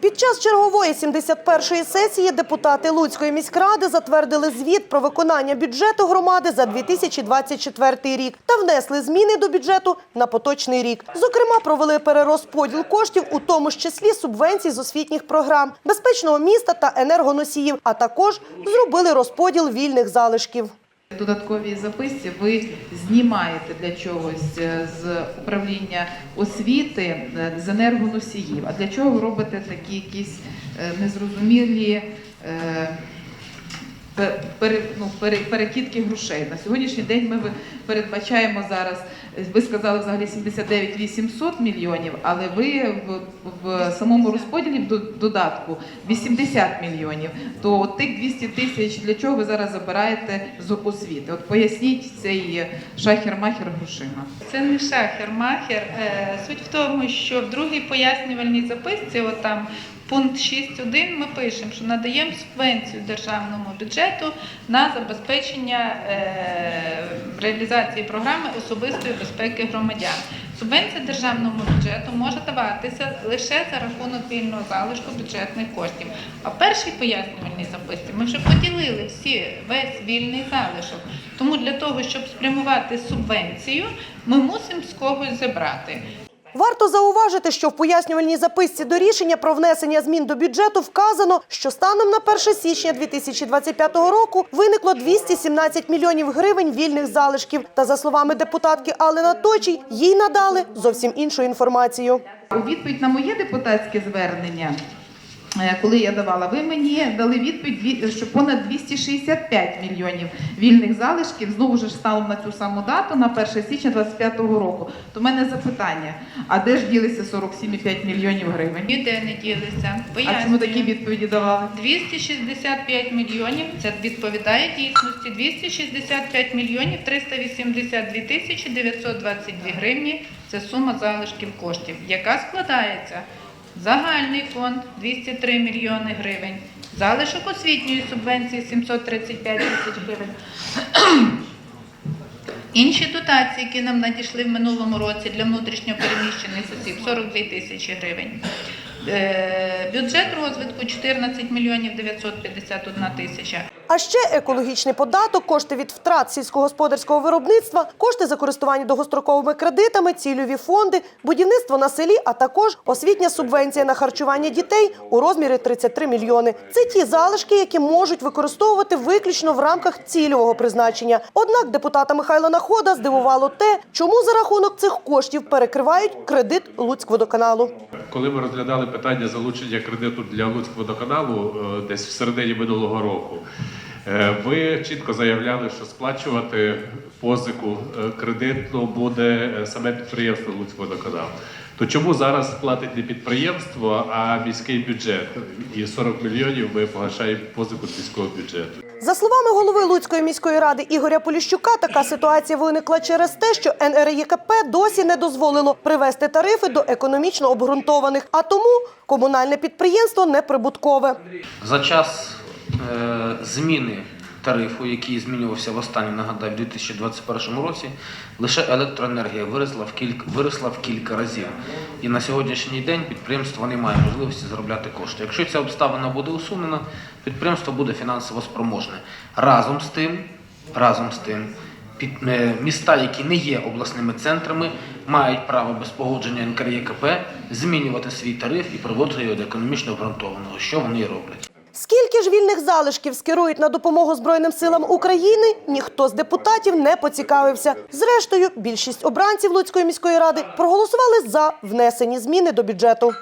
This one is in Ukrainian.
Під час чергової 71-ї сесії депутати Луцької міськради затвердили звіт про виконання бюджету громади за 2024 рік та внесли зміни до бюджету на поточний рік. Зокрема, провели перерозподіл коштів, у тому числі субвенцій з освітніх програм, безпечного міста та енергоносіїв, а також зробили розподіл вільних залишків. Додаткові записці ви знімаєте для чогось е, з управління освіти е, з енергоносіїв. А для чого ви робите такі якісь е, незрозумілі ну, перекидки грошей? На сьогоднішній день ми передбачаємо зараз. Ви сказали взагалі 79 800 мільйонів, але ви в, в самому розподілі в до- додатку 80 мільйонів. То от тих 200 тисяч для чого ви зараз забираєте з освіти? От поясніть цей шахер-махер грошима. Це не шахер-махер. Е, Суть в тому, що в другій пояснювальній записці, от там пункт 6.1, ми пишемо, що надаємо субвенцію державному бюджету на забезпечення е, реалізації програми особистої безпеки громадян. Субвенція державного бюджету може даватися лише за рахунок вільного залишку бюджетних коштів. А першій пояснювальній записці ми вже поділили всі весь вільний залишок. Тому для того, щоб спрямувати субвенцію, ми мусимо з когось забрати. Варто зауважити, що в пояснювальній записці до рішення про внесення змін до бюджету вказано, що станом на 1 січня 2025 року виникло 217 мільйонів гривень вільних залишків. Та за словами депутатки Алина Точій, їй надали зовсім іншу інформацію. У відповідь на моє депутатське звернення, коли я давала, ви мені дали відповідь, що понад 265 мільйонів вільних залишків знову ж станом на цю саму дату, на 1 січня 2025 року. То в мене запитання: а де ж ділися 47,5 мільйонів гривень? Ніде не ділися. А чому такі відповіді давали? 265 мільйонів, це відповідає дійсності, 265 мільйонів 382 тисячі 922 гривні – це сума залишків коштів, яка складається загальний фонд 203 мільйони гривень, залишок освітньої субвенції 735 тисяч гривень, Інші дотації, які нам надійшли в минулому році для внутрішньо переміщених осіб 42 тисячі гривень. Е, Бюджет розвитку 14 мільйонів 951 тисяча. А ще екологічний податок, кошти від втрат сільськогосподарського виробництва, кошти за користування довгостроковими кредитами, цільові фонди, будівництво на селі, а також освітня субвенція на харчування дітей у розмірі 33 мільйони. Це ті залишки, які можуть використовувати виключно в рамках цільового призначення. Однак депутата Михайла Находа здивувало те, чому за рахунок цих коштів перекривають кредит Луцькводоканалу. Коли ми розглядали питання залучення кредиту для Луцькводоканалу е, десь в середині минулого року, ви чітко заявляли, що сплачувати позику е, кредитну буде е, саме підприємство Луцькводоканал. То чому зараз платить не підприємство, а міський бюджет? І 40 мільйонів ми погашаємо позику з міського бюджету. За словами голови Луцької міської ради Ігоря Поліщука, така ситуація виникла через те, що НРЄКП досі не дозволило привести тарифи до економічно обґрунтованих, а тому комунальне підприємство неприбуткове. За час е, зміни тарифу, який змінювався в останній, нагадаю, в 2021 році, лише електроенергія виросла в кілька, виросла в кілька разів. І на сьогоднішній день підприємство не має можливості заробляти кошти. Якщо ця обставина буде усунена, підприємство буде фінансово спроможне. Разом з тим, разом з тим, під, е, міста, які не є обласними центрами, мають право без погодження НКРЄКП змінювати свій тариф і приводити його до економічно обґрунтованого, що вони роблять. Скільки ж вільних залишків скерують на допомогу Збройним силам України, ніхто з депутатів не поцікавився. Зрештою, більшість обранців Луцької міської ради проголосували за внесені зміни до бюджету.